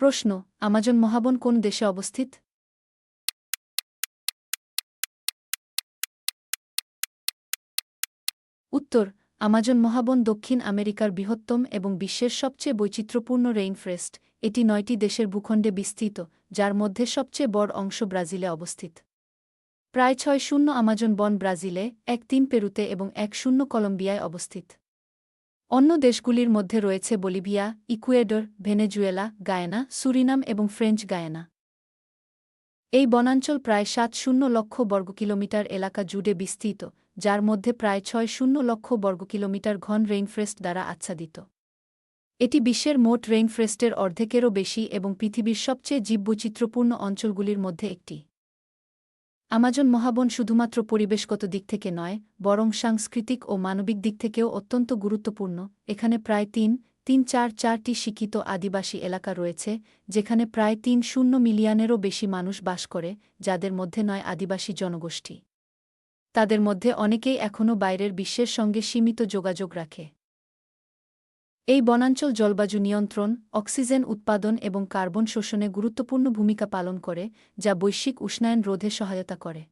প্রশ্ন, আমাজন মহাবন কোন দেশে অবস্থিত? উত্তর, আমাজন মহাবন দক্ষিণ আমেরিকার বৃহত্তম এবং বিশ্বের সবচেয়ে বৈচিত্র্যপূর্ণ রেইনফ্রেস্ট, এটি নয়টি দেশের ভূখণ্ডে বিস্তৃত, যার মধ্যে সবচেয়ে বড় অংশ ব্রাজিলে অবস্থিত। প্রায় ছয় শূন্য আমাজন বন ব্রাজিলে, এক তিন পেরুতে এবং এক শূন্য কলম্বিয়ায় অবস্থিত। অন্য দেশগুলির মধ্যে রয়েছে Bolivia, Ecuador, Venezuela, Guyana, Suriname এবং ফ্রেঞ্চ গায়ানা। এই বনাঞ্চল প্রায় সাত শূন্য লক্ষ বর্গকিলোমিটার এলাকা জুড়ে বিস্তৃত, যার মধ্যে প্রায় ছয় শূন্য লক্ষ বর্গকিলোমিটার ঘন রেইনফ্রেস্ট দ্বারা আচ্ছাদিত। এটি বিশ্বের মোট রেইনফ্রেস্টের অর্ধেকেরও বেশি এবং পৃথিবীর সবচেয়ে জীববৈচিত্র্যপূর্ণ অঞ্চলগুলির মধ্যে একটি। আমাজন মহাবন শুধুমাত্র পরিবেশগত দিক থেকে নয়, বরং সাংস্কৃতিক ও মানবিক দিক থেকেও অত্যন্ত গুরুত্বপূর্ণ। এখানে প্রায় তিন তিন চার চারটি শিক্ষিত আদিবাসী এলাকা রয়েছে, যেখানে প্রায় তিন শূন্য মিলিয়নেরও বেশি মানুষ বাস করে, যাদের মধ্যে নয় আদিবাসী জনগোষ্ঠী। তাদের মধ্যে অনেকেই এখনও বাইরের বিশ্বের সঙ্গে সীমিত যোগাযোগ রাখে। এই বনাঞ্চল জলবায়ু নিয়ন্ত্রণ, অক্সিজেন উৎপাদন এবং কার্বন শোষণে গুরুত্বপূর্ণ ভূমিকা পালন করে, যা বৈশ্বিক উষ্ণায়ন রোধে সহায়তা করে।